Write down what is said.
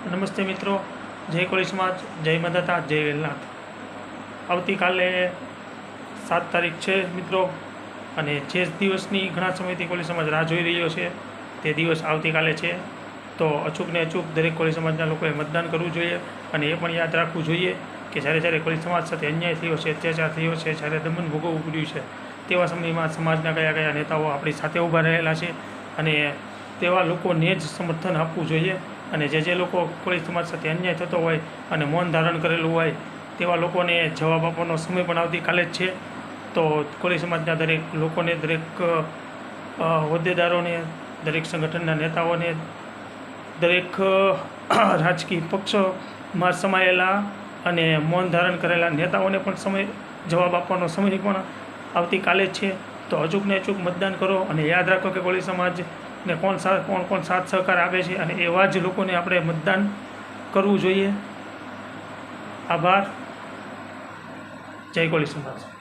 નમસ્તે મિત્રો. જય કોળી સમાજ, જય મદાતા જય વેલનાથ. આવતીકાલે સાત તારીખ છે મિત્રો અને જે દિવસની ઘણા સમયથી કોળી સમાજ રાહ જોઈ રહ્યો છે તે દિવસ આવતીકાલે છે. તો અચૂકને અચૂક દરેક કોળી સમાજના લોકોએ મતદાન કરવું જોઈએ અને એ પણ યાદ રાખવું જોઈએ કે જ્યારે જ્યારે કોળી સમાજ સાથે અન્યાય થયો છે, અત્યાચાર થયો છે, જ્યારે દમન ભોગવવું પડ્યું છે, તેવા સમયમાં સમાજના કયા કયા નેતાઓ આપણી સાથે ઊભા રહેલા છે અને તેવા લોકોને જ સમર્થન આપવું જોઈએ. અને જે જે લોકો કોળી સમાજ સાથે અન્યાય થતો હોય અને મૌન ધારણ કરેલું હોય, તેવા લોકોને જવાબ આપવાનો સમય પણ આવતીકાલે જ છે. તો કોળી સમાજના દરેક લોકોને, દરેક હોદ્દેદારોને, દરેક સંગઠનના નેતાઓને, દરેક રાજકીય પક્ષોમાં સમાયેલા અને મૌન ધારણ કરેલા નેતાઓને પણ સમય, જવાબ આપવાનો સમય પણ આવતીકાલે જ છે. તો અચૂકને અચૂક મતદાન કરો અને યાદ રાખો કે કોળી સમાજને કોણ સા, કોણ કોણ સાથ સહકાર આપે છે અને એવા જ લોકોને આપણે મતદાન કરવું જોઈએ. આભાર. જય કોળી સમાજ.